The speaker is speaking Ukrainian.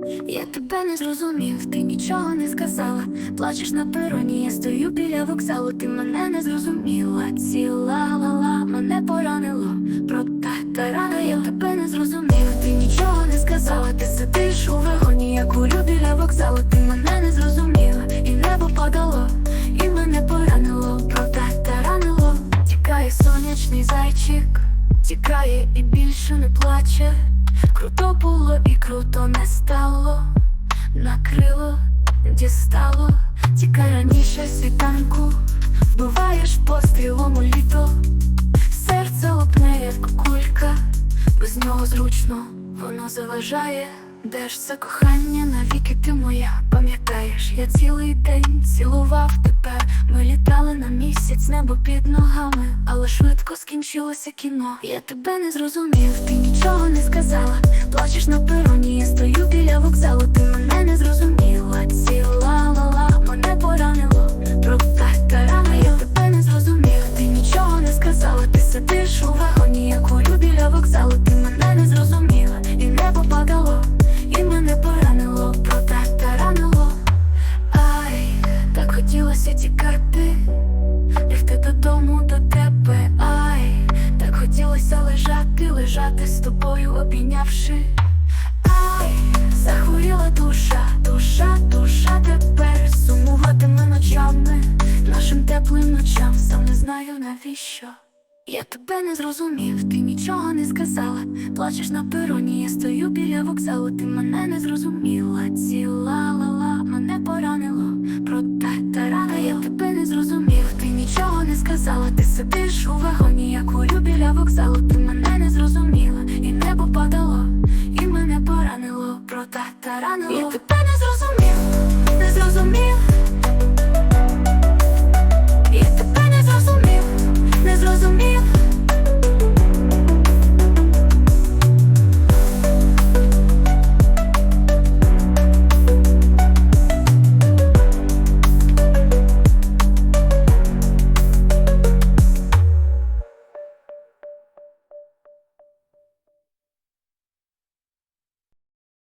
тебе не зрозумів, ти нічого не сказала. Плачеш на пероні, я стою біля вокзалу, ти мене не зрозуміла. Ціла лала, мене поранило. Проте та рана, я тебе не зрозумів, ти нічого не сказала. Ти сидиш у вагоні, я курю біля вокзалу, ти мене не зрозуміла, і небо падало, і мене поранило. Проте та ранило. Тікає сонячний зайчик, тікає і більше не плаче. Круто було і круто не стало, накрило, дістало, тікай раніше світанку, вбиваєш пострілом у літо, серце лопне, як кулька, без нього зручно, воно заважає. Де ж це кохання, навіки ти моя, пам'ятаєш, я цілий день цілував тебе. Небо під ногами, але швидко скінчилося кіно. Я тебе не зрозумів, ти нічого не сказала. Плачеш на пероні, я стою біля хотілося лежати, лежати з тобою, обійнявши. Ай, захворіла душа, душа, душа тепер сумуватиме ночами, нашим теплим ночам, сам не знаю навіщо. Я тебе не зрозумів, ти нічого не сказала. Плачеш на пероні, я стою біля вокзалу, ти мене не зрозуміла. Ціла лала, мене поранило. Проте та рана, я тебе не зрозумів, ти нічого не сказала. Сидиш у вагоні, як курю біля вокзалу, ти мене не зрозуміла, і небо падало, і мене поранило. Проте та ранило. Я тебе не зрозумів, не зрозумів.